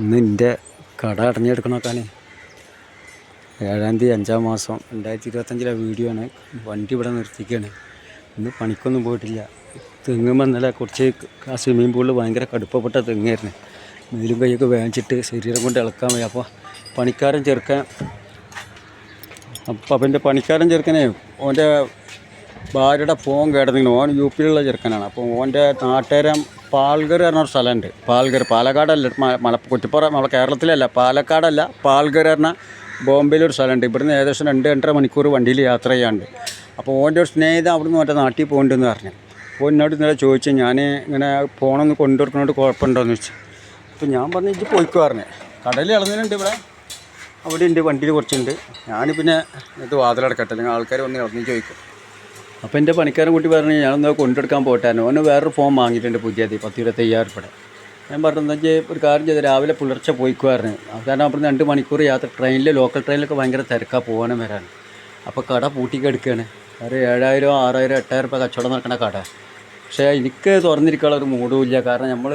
ഇന്ന് എന്റെ കട അടഞ്ഞെടുക്കണോക്കാണ് ഏഴാം തീയതി അഞ്ചാം മാസം രണ്ടായിരത്തി ഇരുപത്തഞ്ചിലെ വീഡിയോ ആണ്. വണ്ടി ഇവിടെ നിർത്തിക്കുകയാണ് ഇന്ന് പണിക്കൊന്നും പോയിട്ടില്ല. തെങ്ങുമ്പോൾ ഇന്നലെ കുറച്ച് ആ സ്വിമ്മിംഗ് പൂളിൽ ഭയങ്കര കടുപ്പപ്പെട്ട തെങ്ങായിരുന്നു. മേലും കൈയൊക്കെ വേവിച്ചിട്ട് ശരീരം കൊണ്ട് ഇളക്കാൻ വയ്യ. അപ്പോൾ പണിക്കാരൻ ചെറുക്കാൻ അപ്പം അവന്റെ പണിക്കാരൻ ചെറുക്കനെ ഓന്റെ ഭാര്യയുടെ ഫോൺ കേടന്നിങ്ങനെ ഓൻ യു പിയിലുള്ള ചെറുക്കനാണ്. അപ്പോൾ ഓന്റെ നാട്ടുകാരൻ പാൽഗർ പറഞ്ഞ സ്ഥലമുണ്ട്. പാൽഗർ. പാലക്കാടല്ല. മല കുറ്റിപ്പുറ നമ്മളെ കേരളത്തിലല്ല. പാലക്കാടല്ല. പാൽഗർ പറഞ്ഞ ബോംബെയിലൊരു സ്ഥലമുണ്ട്. ഇവിടുന്ന് ഏകദേശം രണ്ട് രണ്ടര മണിക്കൂർ വണ്ടിയിൽ യാത്ര ചെയ്യാണ്ട് അപ്പോൾ ഓന്റെ ഒരു സ്നേഹിതൻ അവിടുന്ന് മറ്റേ നാട്ടിൽ പോകുന്നുണ്ടെന്ന് പറഞ്ഞു. അപ്പോൾ എന്നോട് ഇന്നലെ ചോദിച്ചു ഞാൻ ഇങ്ങനെ ഫോണൊന്ന് കൊണ്ടുവരുന്നതുകൊണ്ട് കുഴപ്പമുണ്ടോയെന്ന് വെച്ചു അപ്പോൾ ഞാൻ പറഞ്ഞു ഇജ്ജ് പോയിക്കോ പറഞ്ഞു. കടലിൽ ഇളകുന്നുണ്ട് ഇവിടെ. അവിടെ ഉണ്ട് വണ്ടിയിൽ കുറച്ചുണ്ട്. ഞാൻ പിന്നെ ഇത് വാതിലടക്കട്ടെ അല്ലെങ്കിൽ ആൾക്കാർ വന്ന് ഇറങ്ങി ചോദിക്കും. അപ്പോൾ എന്റെ പണിക്കാരൻ കുട്ടി പറഞ്ഞു ഞാനൊന്ന് കൊണ്ടെടുക്കാൻ പോട്ടായിരുന്നു ഒന്ന് വേറൊരു ഫോം വാങ്ങിയിട്ടുണ്ട് പുതിയത് പത്ത് ഇരുപത്തയ്യായിരം രൂപയുടെ ഞാൻ പറഞ്ഞു വെച്ചാൽ ഒരു കാര്യം ചെയ്ത് രാവിലെ പുലർച്ചെ പോയിക്കുമായിരുന്നു കാരണം അപ്പം രണ്ട് മണിക്കൂർ യാത്ര ട്രെയിനിൽ ലോക്കൽ ട്രെയിനിലൊക്കെ ഭയങ്കര തിരക്കാണ് പോകാനും വരാൻ അപ്പോൾ കട പൂട്ടിക്കെടുക്കുകയാണ് ഒരു ഏഴായിരം ആറായിരം എട്ടായിരം രൂപ കച്ചവടം നടക്കുന്ന കട. പക്ഷേ എനിക്ക് തുറന്നിരിക്കാനുള്ള ഒരു മൂടുമില്ല കാരണം നമ്മൾ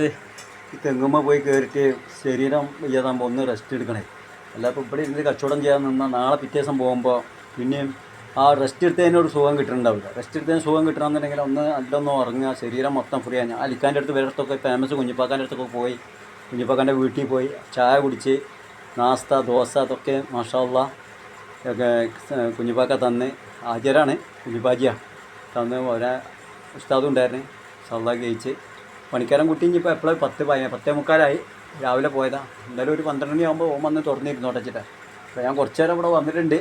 ഈ തെങ്ങുമ്മ പോയി കയറിയിട്ട് ശരീരം ഇല്ലാതാകുമ്പോൾ ഒന്ന് റെസ്റ്റ് എടുക്കണേ. അല്ല അപ്പോൾ ഇവിടെ ഇരുന്ന് കച്ചവടം ചെയ്യാൻ നിന്നാൽ നാളെ പിറ്റേ ദിവസം പോകുമ്പോൾ പിന്നെയും ആ റെസ്റ്റ് എടുത്തതിന് ഒരു സുഖം കിട്ടുന്നുണ്ടാവില്ല റെസ്റ്റ് എടുത്തതിന് സുഖം കിട്ടണമെന്നുണ്ടെങ്കിൽ ഒന്ന് അതിലൊന്ന് ഉറങ്ങുക ശരീരം മൊത്തം ഫ്രീ ആണ് അലിക്കാന്റെ അടുത്ത് വേറെ അടുത്തൊക്കെ ഫേമസ് കുഞ്ഞിപ്പാക്കാന്റെ അടുത്തൊക്കെ പോയി. കുഞ്ഞിപ്പാക്കാന്റെ വീട്ടിൽ പോയി. ചായ കുടിച്ച് നാസ്ത ദോശ അതൊക്കെ മാഷാള്ള ഒക്കെ കുഞ്ഞിപ്പാക്ക തന്ന് ഹാജരാണ് കുഞ്ഞിപ്പാജിയാണ് തന്ന് ഒരേ ഉസ്താദും ഉണ്ടായിരുന്നു. സല്ലാ കഴിച്ച് പണിക്കാരൻ കുട്ടി ഇനിയിപ്പോൾ എപ്പോഴും പത്ത് പയ പത്തേ മുക്കാലായി. രാവിലെ പോയതാണ് എന്തായാലും ഒരു പന്ത്രണ്ട് മണിയാകുമ്പോൾ ഓം വന്ന് തുറന്നിരുന്നു വെച്ചിട്ട് അപ്പോൾ ഞാൻ കുറച്ച് നേരം ഇവിടെ വന്നിട്ടുണ്ട്.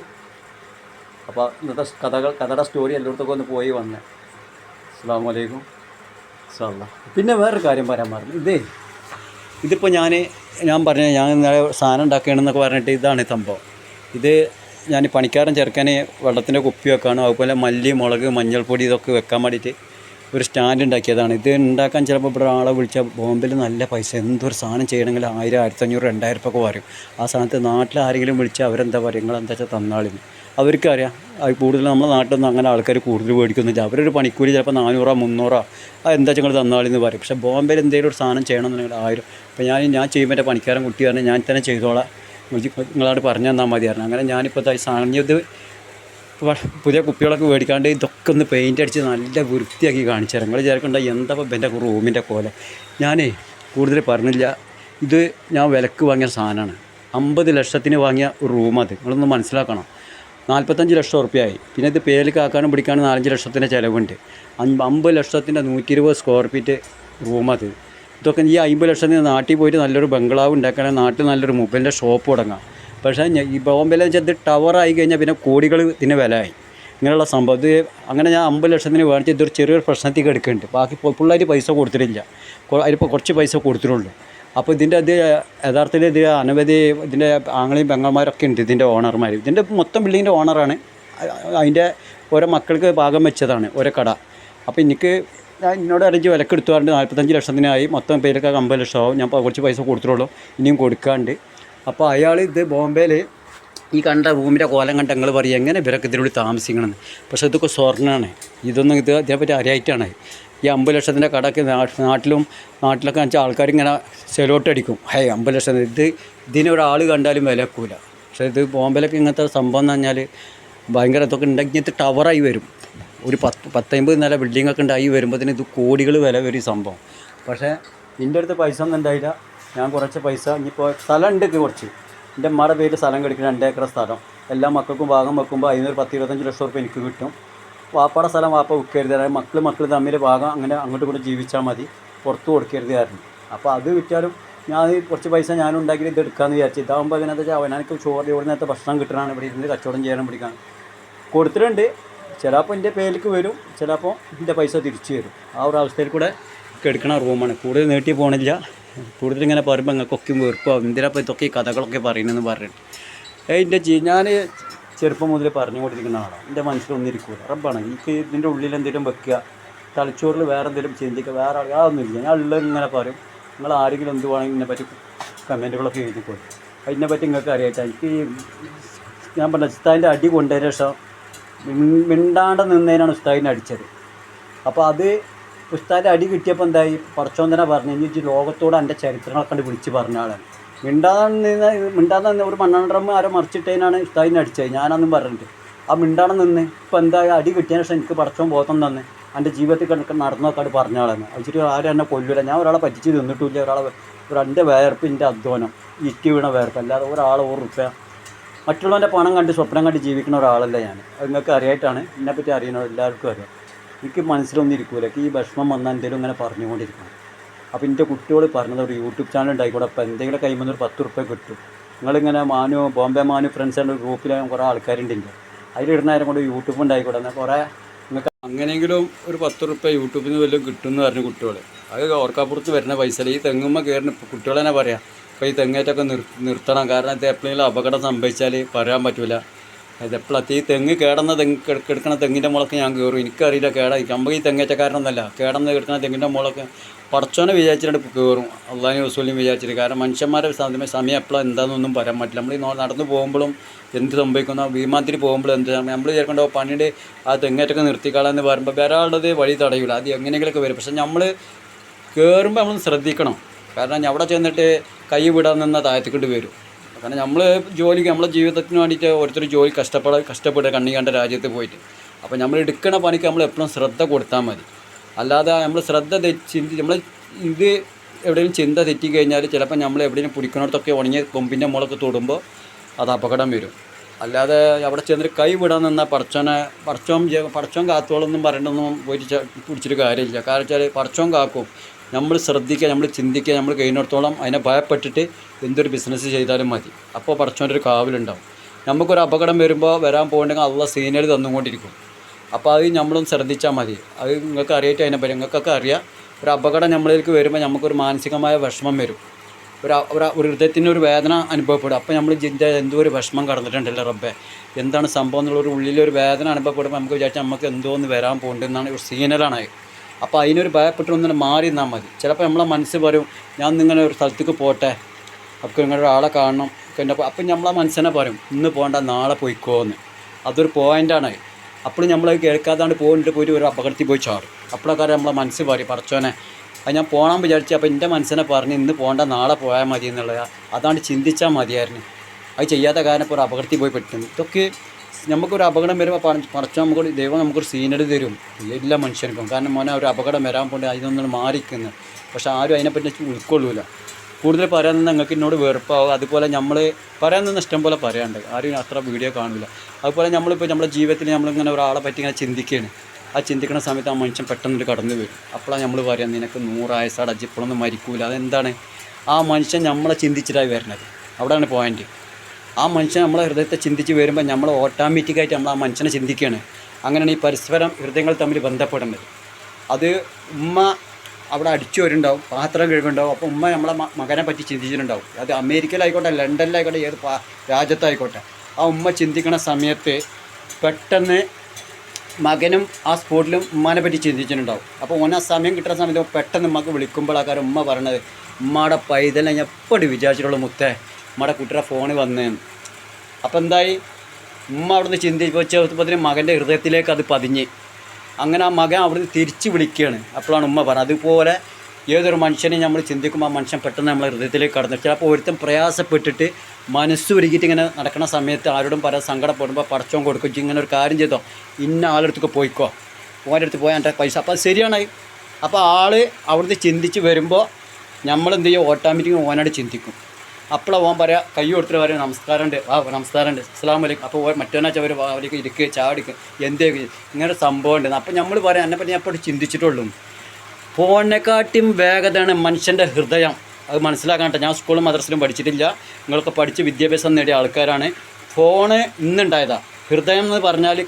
അപ്പോൾ ഇന്നത്തെ കഥകൾ കഥയുടെ സ്റ്റോറി എല്ലായിടത്തൊക്കെ ഒന്ന് പോയി വന്ന്. അസ്സാം വലൈക്കും സല്ല പിന്നെ വേറൊരു കാര്യം പറയാൻ പറഞ്ഞു ഇതേ ഇതിപ്പോൾ ഞാൻ ഞാൻ പറഞ്ഞ ഞാൻ ഇന്നലെ സാധനം ഉണ്ടാക്കുകയാണെന്നൊക്കെ പറഞ്ഞിട്ട് ഇതാണ് സംഭവം. ഇത് ഞാൻ പണിക്കാരൻ ചേർക്കാൻ വെള്ളത്തിന്റെ കുപ്പി വെക്കാനോ അതുപോലെ മല്ലി മുളക് മഞ്ഞൾപ്പൊടി ഇതൊക്കെ വെക്കാൻ വേണ്ടിയിട്ട് ഒരു സ്റ്റാൻഡ് ഉണ്ടാക്കിയതാണ്. ഇത് ഉണ്ടാക്കാൻ ചിലപ്പോൾ ഇവിടെ ആളെ വിളിച്ചാൽ ബോംബിൽ നല്ല പൈസ എന്തൊരു സാധനം ചെയ്യണമെങ്കിൽ ആയിരം ആയിരത്തഞ്ഞൂറ് രണ്ടായിരം ഒക്കെ വരും. ആ സാധനത്തെ നാട്ടിൽ ആരെങ്കിലും വിളിച്ചാൽ അവരെന്താ പറയുക നിങ്ങളെന്താ വെച്ചാൽ തന്നാളിന്ന്. അവർക്കറിയാം. അത് കൂടുതൽ നമ്മുടെ നിന്ന് അങ്ങനെ ആൾക്കാർ കൂടുതൽ മേടിക്കുന്നില്ല അവരൊരു പണിക്കൂലി ചിലപ്പോൾ നാനൂറോ മുന്നൂറോ അത് എന്താ നിങ്ങൾ തന്നാളിന്ന് പറയും. പക്ഷേ ബോംബെയിൽ എന്തെങ്കിലും ഒരു സാധനം ചെയ്യണമെന്നുണ്ടെങ്കിൽ ആയിരം. അപ്പോൾ ഞാൻ ഞാൻ ചെയ്യുമ്പോൾ എന്റെ പണിക്കാരൻ കുട്ടി പറഞ്ഞാൽ ഞാൻ തന്നെ ചെയ്തോളാം. നിങ്ങളോട് പറഞ്ഞു തന്നാൽ മതിയായിരുന്നു അങ്ങനെ ഞാനിപ്പോൾ സാധനം ഇത് പുതിയ കുപ്പികളൊക്കെ മേടിക്കാണ്ട് ഇതൊക്കെ ഒന്ന് പെയിന്റ് അടിച്ച് നല്ല വൃത്തിയാക്കി കാണിച്ചു തരാം നിങ്ങൾ ചേർക്കണ്ട എന്താ എന്റെ റൂമിന്റെ പോലെ. ഞാനേ കൂടുതൽ പറഞ്ഞില്ല. ഇത് ഞാൻ വിലക്ക് വാങ്ങിയ സാധനമാണ്. അമ്പത് ലക്ഷത്തിന് വാങ്ങിയ റൂം അത് നിങ്ങളൊന്ന് മനസ്സിലാക്കണം. നാൽപ്പത്തഞ്ച് ലക്ഷം ഉറുപ്പ്യായി. പിന്നെ ഇത് പേരിൽ കാക്കാനും പിടിക്കാനും നാലഞ്ച് ലക്ഷത്തിന്റെ ചിലവുണ്ട്. അമ്പ- അമ്പത് ലക്ഷത്തിന്റെ നൂറ്റി ഇരുപത് സ്ക്വയർ ഫീറ്റ് റൂമത്. ഇതൊക്കെ ഈ അമ്പത് ലക്ഷത്തിന് നാട്ടിൽ പോയിട്ട് നല്ലൊരു ബംഗ്ലാവ് ഉണ്ടാക്കണേ നാട്ടിൽ നല്ലൊരു മൊബൈലിന്റെ ഷോപ്പ് തുടങ്ങാം. പക്ഷേ ഈ ബോംബെയിൽ വെച്ചാൽ ഇത് ടവറായി കഴിഞ്ഞാൽ പിന്നെ കോടികൾ ഇതിന് വിലയായി. ഇങ്ങനെയുള്ള സംഭവം. ഇത് അങ്ങനെ ഞാൻ അമ്പത് ലക്ഷത്തിന് മേടിച്ച് ഇതൊരു ചെറിയൊരു പ്രശ്നത്തേക്ക് എടുക്കുന്നുണ്ട്. ബാക്കി പിള്ളേർ പൈസ കൊടുത്തിട്ടില്ല. അതിപ്പോൾ കുറച്ച് പൈസ കൊടുത്തിട്ടുള്ളൂ. അപ്പോൾ ഇതിന്റെ അത് യഥാർത്ഥത്തിൽ ഇത് അനവധി ഇതിന്റെ ആങ്ങളെയും പെങ്ങന്മാരൊക്കെ ഉണ്ട് ഇതിന്റെ ഓണർമാർ ഇതിന്റെ മൊത്തം ബിൽഡിങ്ങിന്റെ ഓണറാണ് അതിന്റെ ഓരോ മക്കൾക്ക് ഭാഗം വെച്ചതാണ് ഓരോ കട. അപ്പോൾ എനിക്ക് ഞാൻ എന്നോട് അറിഞ്ഞ് വിലക്കെടുത്തുകൊണ്ട് നാൽപ്പത്തഞ്ച് ലക്ഷത്തിനായി മൊത്തം പേരൊക്കെ അമ്പത് ലക്ഷമാവും ഞാൻ കുറച്ച് പൈസ കൊടുത്തിട്ടുള്ളൂ ഇനിയും കൊടുക്കാണ്ട്. അപ്പോൾ അയാൾ ഇത് ബോംബെയിൽ ഈ കണ്ട റൂമിന്റെ കോലം കണ്ട ഞങ്ങൾ പറയും എങ്ങനെ ഇവരൊക്കെ ഇതിനുള്ളിൽ താമസിക്കണമെന്ന് പക്ഷേ ഇതൊക്കെ സ്വർണമാണ് ഇതൊന്നും ഇത് അതേപറ്റി അറിയായിട്ടാണ് ഈ അമ്പത് ലക്ഷത്തിന്റെ കടക്ക് നാട്ടിലും നാട്ടിലൊക്കെ വെച്ചാൽ ആൾക്കാരിങ്ങനെ സെലോട്ടടിക്കും. ഹേ അമ്പത് ലക്ഷം. ഇത് ഇതിനൊരാൾ കണ്ടാലും വില വെക്കൂല പക്ഷേ ഇത് ബോംബെയിലൊക്കെ ഇങ്ങനത്തെ സംഭവം എന്ന് പറഞ്ഞാൽ ഭയങ്കര ഇതൊക്കെ ഉണ്ടെങ്കിൽ ഇത് ടവറായി വരും. ഒരു പത്ത് പത്തമ്പത് നില ബിൽഡിങ്ങൊക്കെ ഉണ്ടായി വരുമ്പോഴത്തേന് ഇത് കോടികൾ വില വരും സംഭവം. പക്ഷേ എന്റെ അടുത്ത് പൈസ ഒന്നും ഉണ്ടായില്ല. ഞാൻ കുറച്ച് പൈസ ഇനിയിപ്പോൾ സ്ഥലം ഉണ്ട് കുറച്ച്. എന്റെ അമ്മയുടെ പേര് സ്ഥലം കിടക്കുന്ന രണ്ട് ഏക്കർ സ്ഥലം. എല്ലാ മക്കൾക്കും ഭാഗം വെക്കുമ്പോൾ അതിനൊരു പത്ത് ഇരുപത്തഞ്ച് ലക്ഷം റുപ്യ എനിക്ക് കിട്ടും. വാപ്പയുടെ സ്ഥലം വാപ്പ വിൽക്കരുത്. അതായത് മക്കൾ മക്കൾ തമ്മിൽ ഭാഗം അങ്ങനെ അങ്ങോട്ടും ഇങ്ങോട്ടും ജീവിച്ചാൽ മതി. പുറത്ത് കൊടുക്കരുതായിരുന്നു അപ്പോൾ അത് വിറ്റാലും ഞാൻ കുറച്ച് പൈസ ഞാൻ ഉണ്ടാക്കി ഇത് എടുക്കാമെന്ന് വിചാരിച്ചു. ഇതാകുമ്പോൾ അതിനകത്ത് വെച്ചാൽ അവനാനിക്ക് ചോറ് ഇവിടെ നേരത്തെ ഭക്ഷണം കിട്ടണമാണ് ഇവിടെ ഇരുന്ന് കച്ചവടം ചെയ്യാനും പിടിക്കാൻ കൊടുത്തിട്ടുണ്ട്. ചിലപ്പോൾ എന്റെ പേരിലേക്ക് വരും. ചിലപ്പോൾ എന്റെ പൈസ തിരിച്ചു വരും ആ ഒരു അവസ്ഥയിൽ കൂടെ എടുക്കണ റൂമാണ്. കൂടുതൽ നീട്ടി പോകണില്ല. കൂടുതൽ ഇങ്ങനെ പറയുമ്പോൾ നിങ്ങൾക്കൊക്കെ വെറുപ്പോ എന്തിനപ്പോൾ ഇതൊക്കെ ഈ കഥകളൊക്കെ പറയുന്നതെന്ന് പറഞ്ഞിട്ട്? എന്റെ ജീ ഞാൻ ചെറുപ്പം മുതൽ പറഞ്ഞു കൊണ്ടിരിക്കുന്ന ആളാണ് എന്റെ മനസ്സിലൊന്നും റബ്ബാണ്. എനിക്ക് ഇതിന്റെ ഉള്ളിൽ എന്തെങ്കിലും വെക്കുക തലച്ചോറിൽ വേറെ എന്തെങ്കിലും ചിന്തിക്കുക വേറെ അതൊന്നുമില്ല ഞാൻ ഉള്ളത് ഇങ്ങനെ പറയും. നിങ്ങൾ ആരെങ്കിലും എന്ത് വേണമെങ്കിൽ ഇതിനെ പറ്റി കമന്റുകളൊക്കെ എഴുതിക്കോളും അതിനെ പറ്റി നിങ്ങൾക്ക് അറിയാച്ചാൽ എനിക്ക് ഞാൻ പറഞ്ഞ ഉസ്താദിന്റെ അടി കൊണ്ടതിന് ശേഷം മിണ്ടാണ്ട് നിന്നതിനാണ് ഉസ്താദിനെ അടിച്ചത്. അപ്പോൾ അത് ഉസ്താദിന്റെ അടി കിട്ടിയപ്പോൾ എന്തായി? പറച്ചോൻ തന്നെ പറഞ്ഞു ഇജ്ജ് ലോകത്തോട് എന്റെ ചരിത്രങ്ങളൊക്കെ കണ്ട് വിളിച്ച് പറഞ്ഞ ആളാണ് മിണ്ടാതെ നിന്ന് മിണ്ടാതെ നിന്ന് ഒരു മണ്ണാണ്ടറമ്മ ആരോ മറിച്ചിട്ടതിനാണ് ഉസ്താദിനെ അടിച്ചത്. ഞാനൊന്നും പറഞ്ഞിട്ട് ആ മിണ്ടാണ് നിന്ന് ഇപ്പം എന്താ അടി കിട്ടിയതിന് ശേഷം എനിക്ക് പറച്ചോൻ ബോധം തന്നെ എന്റെ ജീവിതത്തിൽ കണക്ക് നടന്നൊക്കെ പറഞ്ഞ ആളാണ് വെച്ചിട്ട് ആരും എന്നെ കൊല്ലൂല. ഞാൻ ഒരാളെ പറ്റിച്ച് തിന്നിട്ടില്ല. ഒരാളെ ഒരു എന്റെ വേർപ്പ് എന്റെ അധ്വാനം ഇറ്റി വീണ വേർപ്പ്. അല്ലാതെ ഒരാൾ ഒരു റുപ്യ. മറ്റുള്ളവന്റെ പണം കണ്ട് സ്വപ്നം കണ്ട് ജീവിക്കുന്ന ഒരാളല്ല ഞാൻ. നിങ്ങൾക്ക് അറിയായിട്ടാണ്. എന്നെപ്പറ്റി അറിയുന്നത് എല്ലാവർക്കും അറിയാം. എനിക്ക് മനസ്സിലൊന്നും ഇരിക്കൂല ഈ വിഷമം വന്നാൽ എന്തെങ്കിലും ഇങ്ങനെ പറഞ്ഞുകൊണ്ടിരിക്കണം. അപ്പോൾ എന്റെ കുട്ടികൾ പറഞ്ഞത് ഒരു യൂട്യൂബ് ചാനൽ ഉണ്ടായിക്കോട്ടെ അപ്പോൾ എന്തെങ്കിലും കൈമെന്ന് ഒരു പത്ത് റുപ്യ കിട്ടും. നിങ്ങളിങ്ങനെ മാനു ബോംബെ മാനു ഫ്രണ്ട്സ് എന്റെ ഗ്രൂപ്പിൽ കുറേ ആൾക്കാരുണ്ട് എന്റെ അതിലിടുന്ന കൊണ്ട് യൂട്യൂബ് ഉണ്ടായിക്കോട്ടെ എന്നാൽ കുറേ നിങ്ങൾക്ക് അങ്ങനെയെങ്കിലും ഒരു പത്ത് റുപ്യ യൂട്യൂബിൽ നിന്ന് വല്ലതും കിട്ടും എന്ന് പറഞ്ഞു കുട്ടികൾ അത് ഓർക്കാപ്പുറത്ത് വരുന്ന പൈസ ഈ തെങ്ങുമ്മ കയറുന്ന കുട്ടികൾ തന്നെ പറയാം അപ്പോൾ ഈ തെങ്ങേറ്റൊക്കെ നിർ നിർത്തണം. കാരണം ഇത് എപ്പോഴെങ്കിലും അപകടം സംഭവിച്ചാൽ പറയാൻ പറ്റില്ല ഇത് എപ്പോഴത്തെ ഈ തെങ്ങ് കേടന്ന തെങ്ങ് കിടക്കുന്ന തെങ്ങിന്റെ മുളക്ക് ഞാൻ കയറും എനിക്കറിയില്ല കേട. നമുക്ക് ഈ തെങ്ങേറ്റക്കാരനൊന്നല്ല. കേടന്ന് കിടക്കുന്ന തെങ്ങിന്റെ മുളക്ക് പടച്ചോനെ വിചാരിച്ചിട്ട് കയറും അള്ളാഹിനെ വസൂലിയും വിചാരിച്ചിട്ട്. കാരണം മനുഷ്യന്മാരെ സമയം സമയം എപ്പോഴും എന്താണെന്നൊന്നും പറയാൻ പറ്റില്ല. നമ്മൾ ഈ നടന്നു പോകുമ്പോഴും എന്ത് സംഭവിക്കുന്ന? വിമാനത്തിൽ പോകുമ്പോഴും എന്ത് നമ്മൾ വിചാരിക്കണ്ടോ പണിയുടെ ആ തെങ്ങേറ്റൊക്കെ നിർത്തിക്കളാന്ന് പറയുമ്പോൾ വരാളുടെ വഴി തടയില്ല അത് എങ്ങനെയെങ്കിലുമൊക്കെ വരും. പക്ഷെ നമ്മൾ കയറുമ്പോൾ നമ്മൾ ശ്രദ്ധിക്കണം. കാരണം അവിടെ ചെന്നിട്ട് കൈ വിടാൻ നിന്ന താഴത്തേക്കൊണ്ട് വരും. കാരണം നമ്മൾ ജോലിക്ക് നമ്മളെ ജീവിതത്തിന് വേണ്ടിയിട്ട് ഓരോരുത്തർ ജോലി കഷ്ടപ്പെട കഷ്ടപ്പെടുക കണ്ണി കണ്ട രാജ്യത്ത് പോയിട്ട്. അപ്പോൾ നമ്മൾ എടുക്കുന്ന പണിക്ക് നമ്മൾ എപ്പോഴും ശ്രദ്ധ കൊടുത്താൽ മതി. അല്ലാതെ നമ്മൾ ശ്രദ്ധ ചിന്തി നമ്മൾ ഇത് എവിടെയെങ്കിലും ചിന്ത തെറ്റി കഴിഞ്ഞാൽ ചിലപ്പോൾ നമ്മൾ എവിടെയെങ്കിലും പിടിക്കുന്നിടത്തൊക്കെ ഉണങ്ങിയ കൊമ്പിന്റെ മുളക്ക് തൊടുമ്പോൾ അത് അപകടം വരും. അല്ലാതെ അവിടെ ചെന്നിട്ട് കൈ വിടാൻ നിന്നാൽ പടച്ചോനെ പടച്ചോം പടച്ചോം കാത്തോളൊന്നും പറയണ്ടൊന്നും പോയിട്ട് പിടിച്ചിട്ട് കാര്യമില്ല. കാരണം വെച്ചാൽ പടച്ചോം കാക്കും. നമ്മൾ ശ്രദ്ധിക്കുക നമ്മൾ ചിന്തിക്കുക നമ്മൾ കഴിയുന്നിടത്തോളം അതിനെ ഭയപ്പെട്ടിട്ട് എന്തൊരു ബിസിനസ് ചെയ്താലും മതി. അപ്പോൾ പടച്ചോന്റെ ഒരു കാവലുണ്ടാവും. നമുക്കൊരു അപകടം വരുമ്പോൾ വരാൻ പോകണമെങ്കിൽ അള്ള സീനറി തന്നുകൊണ്ടിരിക്കും. അപ്പോൾ അത് നമ്മളും ശ്രദ്ധിച്ചാൽ മതി. അത് നിങ്ങൾക്ക് അറിയായിട്ട് അതിനെ പറ്റി നിങ്ങൾക്കൊക്കെ അറിയാം. ഒരു അപകടം നമ്മളിലേക്ക് വരുമ്പോൾ നമുക്കൊരു മാനസികമായ വിഷമം വരും. ഒരു ഒരു ഹൃദയത്തിന് ഒരു വേദന അനുഭവപ്പെടും. അപ്പോൾ നമ്മൾ ചിന്ത എന്തോ ഒരു വിഷമം കടന്നിട്ടുണ്ടല്ലോ റബ്ബെ. എന്താണ് സംഭവം എന്നുള്ളൊരു ഉള്ളിലൊരു വേദന അനുഭവപ്പെടുമ്പോൾ നമുക്ക് വിചാരിച്ചാൽ നമുക്ക് എന്തോ ഒന്ന് വരാൻ പോകുന്നുണ്ടെന്നാണ് ഒരു സീനലാണ്. അപ്പോൾ അതിനൊരു ഭയപ്പെട്ട് ഒന്നിനെ മാറി നിന്നാൽ മതി. ചിലപ്പോൾ നമ്മളെ മനസ്സ് പറയും ഞാൻ നിങ്ങളെ ഒരു സ്ഥലത്തേക്ക് പോട്ടെ. അപ്പോൾ നിങ്ങളുടെ ഒരാളെ കാണണം. പിന്നെ അപ്പം നമ്മളെ മനസ്സിനെ പറയും ഇന്ന് പോകണ്ട നാളെ പോയിക്കോന്ന്. അതൊരു പോയിന്റാണ് അപ്പോൾ നമ്മൾ കേൾക്കാതാണ്ട് പോയിട്ട് പോയിട്ട് ഒരു അപകടത്തിൽ പോയി ചാടും. അപ്പോഴൊക്കെ നമ്മളെ മനസ്സ് പറയും പറച്ചോനെ അത് ഞാൻ പോകണം വിചാരിച്ചു അപ്പോൾ എന്റെ മനസ്സിനെ പറഞ്ഞ് ഇന്ന് പോകണ്ട നാളെ പോയാൽ മതി എന്നുള്ളത്. അതാണ്ട് ചിന്തിച്ചാൽ മതിയായിരുന്നു. അത് ചെയ്യാത്ത കാരണം ഇപ്പോൾ ഒരു അപകടത്തിൽ പോയി പെട്ടെന്ന് ഇതൊക്കെ നമുക്കൊരു അപകടം വരുമ്പോൾ പറച്ച് നമുക്ക് ദൈവം നമുക്കൊരു സീനറി തരും. എല്ലാ മനുഷ്യർക്കും. കാരണം മോനെ ഒരു അപകടം വരാൻ പോണ്ട് അതിനൊന്നും മാറിക്കുന്നു. പക്ഷെ ആരും അതിനെപ്പറ്റി ഉൾക്കൊള്ളൂല. കൂടുതൽ പറയാൻ നിന്ന് നിങ്ങൾക്ക് എന്നോട് വെറുപ്പാവും. അതുപോലെ നമ്മൾ പറയാൻ നിന്ന് ഇഷ്ടം പോലെ പറയാണ്ട് ആരും അത്ര വീഡിയോ കാണില്ല അതുപോലെ നമ്മളിപ്പോൾ നമ്മുടെ ജീവിതത്തിൽ നമ്മളിങ്ങനെ ഒരാളെ പറ്റി ഇങ്ങനെ ചിന്തിക്കുകയാണ് ആ ചിന്തിക്കുന്ന സമയത്ത് ആ മനുഷ്യൻ പെട്ടെന്നൊരു കടന്നു വരും. അപ്പോഴാണ് നമ്മൾ പറയാം നിനക്ക് നൂറായസാട് അജിപ്പോഴൊന്നും മരിക്കൂല. അതെന്താണ്? ആ മനുഷ്യൻ നമ്മളെ ചിന്തിച്ചിട്ടായി വരുന്നത് അവിടെയാണ് പോയിന്റ് ആ മനുഷ്യൻ നമ്മളെ ഹൃദയത്തെ ചിന്തിച്ച് വരുമ്പോൾ നമ്മൾ ഓട്ടോമാറ്റിക്കായിട്ട് നമ്മൾ ആ മനുഷ്യനെ ചിന്തിക്കുകയാണ്. അങ്ങനെയാണ് ഈ പരസ്പരം ഹൃദയങ്ങൾ തമ്മിൽ ബന്ധപ്പെടുന്നത് അത് ഉമ്മ അവിടെ അടിച്ചു വരുന്നുണ്ടാവും പാത്രം കഴുകുന്നുണ്ടാവും അപ്പോൾ ഉമ്മ നമ്മളെ മകനെ പറ്റി ചിന്തിച്ചിട്ടുണ്ടാവും. അത് അമേരിക്കയിലായിക്കോട്ടെ ലണ്ടനിലായിക്കോട്ടെ ഏത് രാജ്യത്തായിക്കോട്ടെ. ആ ഉമ്മ ചിന്തിക്കുന്ന സമയത്ത് പെട്ടെന്ന് മകനും ആ സ്പോട്ടിലും ഉമ്മാനെ പറ്റി ചിന്തിച്ചിട്ടുണ്ടാവും. അപ്പോൾ ഓന സമയം കിട്ടുന്ന സമയത്ത് പെട്ടെന്ന് ഉമ്മക്ക് വിളിക്കുമ്പോഴാക്കാരം ഉമ്മ പറയണത്. ഉമ്മയുടെ പൈതലെ ഞാൻ എപ്പോഴും വിചാരിച്ചിട്ടുള്ളൂ മുത്തേ. ഉമ്മയുടെ കുട്ടിയുടെ ഫോണിൽ വന്നേന്ന് അപ്പോൾ എന്തായി? ഉമ്മ അവിടുന്ന് ചിന്തിച്ച് ചെറുപ്പത്തിന് മകന്റെ ഹൃദയത്തിലേക്ക് അത് പതിഞ്ഞ്. അങ്ങനെ ആ മകൻ അവിടുന്ന് തിരിച്ച് വിളിക്കുകയാണ് അപ്പോഴാണ് ഉമ്മ പറഞ്ഞത്. അതുപോലെ ഏതൊരു മനുഷ്യനെ നമ്മൾ ചിന്തിക്കുമ്പോൾ ആ മനുഷ്യൻ പെട്ടെന്ന് നമ്മളെ ഹൃദയത്തിലേക്ക് കടന്നു. ചിലപ്പോൾ ഒരുത്തൻ പ്രയാസപ്പെട്ടിട്ട് മനസ്സ് ഒരുക്കിയിട്ട് ഇങ്ങനെ നടക്കുന്ന സമയത്ത് ആരോടും പറയാൻ സങ്കടപ്പെടുമ്പോൾ പടച്ചോൻ കൊടുക്കും. "ഇജ്ജ് ഇങ്ങനെ ഒരു കാര്യം ചെയ്തോ? ഇന്ന ആളെടുത്തൊക്കെ പോയിക്കോ. ഓന്റെ അടുത്ത് പോയാൽ എന്റെ പൈസ. അപ്പോൾ അത് ശരിയാണ് അപ്പോൾ ആൾ അവിടുന്ന് ചിന്തിച്ച് വരുമ്പോൾ നമ്മളെന്ത് ചെയ്യും? ഓട്ടോമാറ്റിക് ഓനോട് ചിന്തിക്കും. അപ്പോൾ ഓൻ പറയാം കൈ കൊടുത്തിട്ട് പറയും നമസ്കാരമുണ്ട് ആ നമസ്കാരമുണ്ട് അസ്സാം വലൈക്കും അപ്പോൾ മറ്റൊന്നാച്ചാൽ അവർ അവർക്ക് ഇരിക്കുക ചാടിക്കുക എന്തേ ഇങ്ങനെ സംഭവം ഉണ്ട് അപ്പോൾ നമ്മൾ പറയാം എന്നെ പറ്റി ഞാൻ അപ്പോൾ ചിന്തിച്ചിട്ടുള്ളൂ. ഫോണിനെക്കാട്ടിയും വേഗതയാണ് മനുഷ്യന്റെ ഹൃദയം. അത് മനസ്സിലാക്കാണ്ട് ഞാൻ സ്കൂളും മദ്രസിലും പഠിച്ചിട്ടില്ല. നിങ്ങളൊക്കെ പഠിച്ച് വിദ്യാഭ്യാസം നേടിയ ആൾക്കാരാണ്. ഫോണ് ഇന്നുണ്ടായതാണ് ഹൃദയം എന്ന് പറഞ്ഞാൽ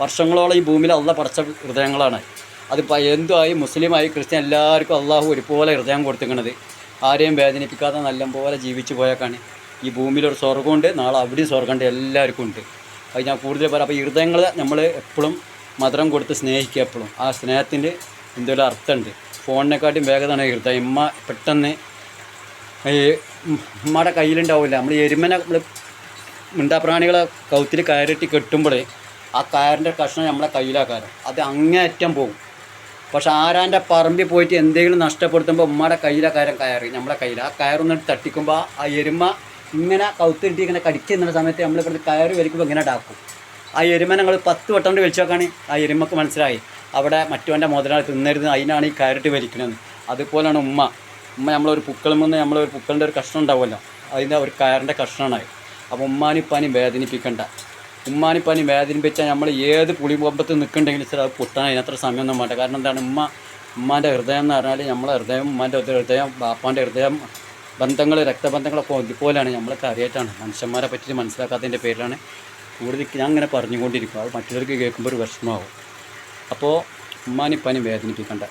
വർഷങ്ങളോളം ഈ ഭൂമിയിൽ അള്ള പടച്ച ഹൃദയങ്ങളാണ്. അത് പ- എന്തുമായി മുസ്ലിമായി ക്രിസ്ത്യൻ എല്ലാവർക്കും അള്ളാഹു ഒരുപോലെ ഹൃദയം കൊടുത്തിരിക്കണത്. ആരെയും വേദനിപ്പിക്കാതെ നല്ലപോലെ ജീവിച്ചു പോയേക്കാണ്. ഈ ഭൂമിയിലൊരു സ്വർഗമുണ്ട് നാളെ അവിടെയും സ്വർഗമുണ്ട് എല്ലാവർക്കും ഉണ്ട്. അത് ഞാൻ കൂടുതൽ പറയാം. അപ്പോൾ ഹൃദയങ്ങൾ നമ്മൾ എപ്പോഴും മധുരം കൊടുത്ത് സ്നേഹിക്കുക എപ്പോഴും ആ സ്നേഹത്തിന്റെ എന്തെങ്കിലും അർത്ഥമുണ്ട്. ഫോണിനെക്കാട്ടും വേഗതയാണ് ഹൃദയം. ഇമ്മ പെട്ടെന്ന് ഈ ഉമ്മയുടെ കയ്യിലുണ്ടാവില്ല. നമ്മൾ എരുമനെ നമ്മൾ മിണ്ടാപ്രാണികളെ കൗത്തിൽ കയറിട്ട് കെട്ടുമ്പോൾ ആ കയറിന്റെ കഷ്ണം നമ്മളെ കയ്യിലാക്കാരം അത് അങ്ങേയറ്റം പോകും. പക്ഷെ ആരാന്റെ പറമ്പിൽ പോയിട്ട് എന്തെങ്കിലും നഷ്ടപ്പെടുത്തുമ്പോൾ ഉമ്മയുടെ കയ്യിലെ കയറും കയറി നമ്മളെ കയ്യിൽ ആ കയറൊന്ന് തട്ടിക്കുമ്പോൾ ആ എരുമ ഇങ്ങനെ കൗത്തിട്ട് ഇങ്ങനെ കടിച്ചു കടിക്കുന്ന സമയത്ത് നമ്മൾ ഇവിടെ കയറി വലിക്കുമ്പോൾ ഇങ്ങനെ ഡാക്കും ആ എരുമ ഞങ്ങൾ പത്ത് വട്ടം കൊണ്ട് വലിച്ചു നോക്കാണ് ആ എരുമക്ക് മനസ്സിലായി. അവിടെ മറ്റവന്റെ മുതലാളി തിന്നരുത് അതിനാണ് ഈ കയറിട്ട് വലിക്കുന്നത് അതുപോലെയാണ് ഉമ്മ. ഉമ്മ നമ്മളൊരു പുക്കളുമെന്ന് നിന്ന് നമ്മളൊരു പുക്കളിന്റെ ഒരു കഷ്ണം ഉണ്ടാവുമല്ലോ അതിന്റെ ഒരു കയറിന്റെ കഷ്ണമാണ്. അപ്പോൾ ഉമ്മാനിപ്പാനും വേദനിപ്പിക്കണ്ട. ഉമ്മാനിപ്പാനി വേദനിപ്പിച്ചാൽ നമ്മൾ ഏത് പുളികൊമ്പത്ത് നിൽക്കുന്നുണ്ടെങ്കിലും ചില അത് പൊട്ടാൻ അതിനത്ര സമയമൊന്നും വേണ്ട. കാരണം എന്താണ്? ഉമ്മ ഉമ്മാന്റെ ഹൃദയം എന്ന് പറഞ്ഞാൽ നമ്മളെ ഹൃദയം ഉമ്മാന്റെ ഹൃദയം ബാപ്പാന്റെ ഹൃദയം ബന്ധങ്ങൾ രക്തബന്ധങ്ങളൊക്കെ ഇതുപോലെയാണ് നമ്മളൊക്കെ അറിയായിട്ടാണ്. മനുഷ്യന്മാരെ പറ്റി മനസ്സിലാക്കാത്തതിന്റെ പേരിലാണ് കൂടുതൽ ഞാൻ അങ്ങനെ പറഞ്ഞുകൊണ്ടിരിക്കും അത് മറ്റുള്ളവർക്ക് കേൾക്കുമ്പോൾ ഒരു വിഷമമാവും. അപ്പോൾ ഉമ്മാനിപ്പനി വേദനിപ്പിക്കണ്ട.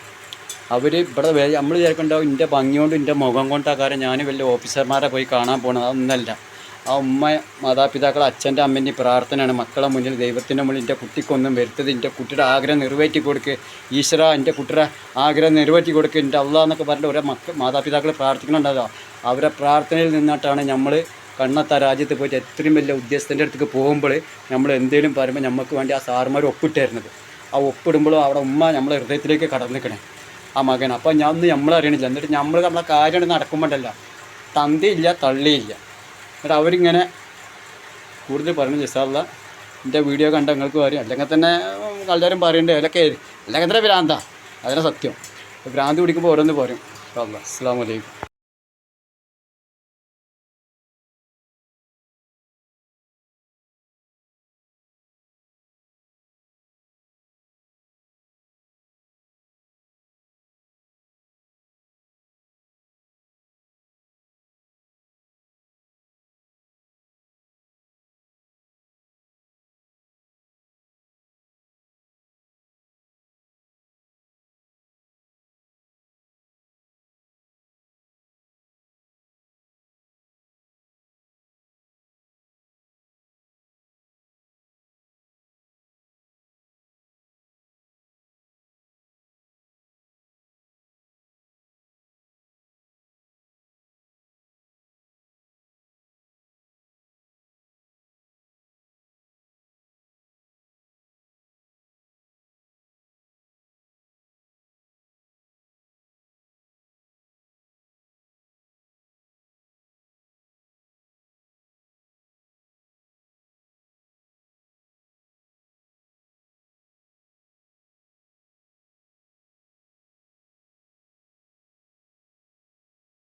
അവർ ഇവിടെ നമ്മൾ വിചാരിക്കണ്ടാവും എന്റെ ഭംഗി കൊണ്ട് എന്റെ മുഖം കൊണ്ടാ കാര്യം ഞാൻ വലിയ ഓഫീസർമാരെ പോയി കാണാൻ പോകണം അതൊന്നല്ല. ആ ഉമ്മ മാതാപിതാക്കൾ അച്ഛന്റെ അമ്മന്റെ പ്രാർത്ഥനയാണ്. മക്കളെ മുന്നിൽ ദൈവത്തിന്റെ മുന്നിൽ എന്റെ കുട്ടിക്കൊന്നും വരുത്തത് എന്റെ കുട്ടിയുടെ ആഗ്രഹം നിറവേറ്റി കൊടുക്കുക ഈശ്വര എന്റെ കുട്ടിയുടെ ആഗ്രഹം നിറവേറ്റി കൊടുക്കുക എന്റെ അള്ളാഹ് എന്നൊക്കെ പറഞ്ഞിട്ട് ഓരോ മക്ക മാതാപിതാക്കൾ പ്രാർത്ഥിക്കണുണ്ടല്ലോ അവരെ പ്രാർത്ഥനയിൽ നിന്നിട്ടാണ് നമ്മൾ കണ്ണത്ത രാജ്യത്ത് പോയിട്ട് എത്രയും വലിയ ഉദ്യോഗസ്ഥന്റെ അടുത്തേക്ക് പോകുമ്പോൾ നമ്മൾ എന്തെങ്കിലും പറയുമ്പോൾ നമുക്ക് വേണ്ടി ആ സാറുമാർ ഒപ്പിട്ടായിരുന്നത് ആ ഒപ്പിടുമ്പോഴും അവിടെ ഉമ്മ നമ്മളെ ഹൃദയത്തിലേക്ക് കടന്നു നിൽക്കണേ. ആ മകൻ അപ്പോൾ ഞാൻ ഒന്നും നമ്മളറിയണില്ല എന്നിട്ട് നമ്മൾ നമ്മളെ കാര്യം നടക്കുമ്പോണ്ടല്ല. തന്തിയില്ല തള്ളിയില്ല. എന്നിട്ട് അവരിങ്ങനെ കൂടുതൽ പറഞ്ഞു ജസാല്ല എന്റെ വീഡിയോ കണ്ട നിങ്ങൾക്ക് പറയും അല്ലെങ്കിൽ തന്നെ എല്ലാവരും പറയണ്ടേ അതിലൊക്കെ അല്ലെങ്കിൽ തന്നെ ഭ്രാന്താ. അതിനെ സത്യം. ഭ്രാന്ത് പിടിക്കുമ്പോൾ ഓരോന്ന് പറയും. അസ്സാം വലൈക്കും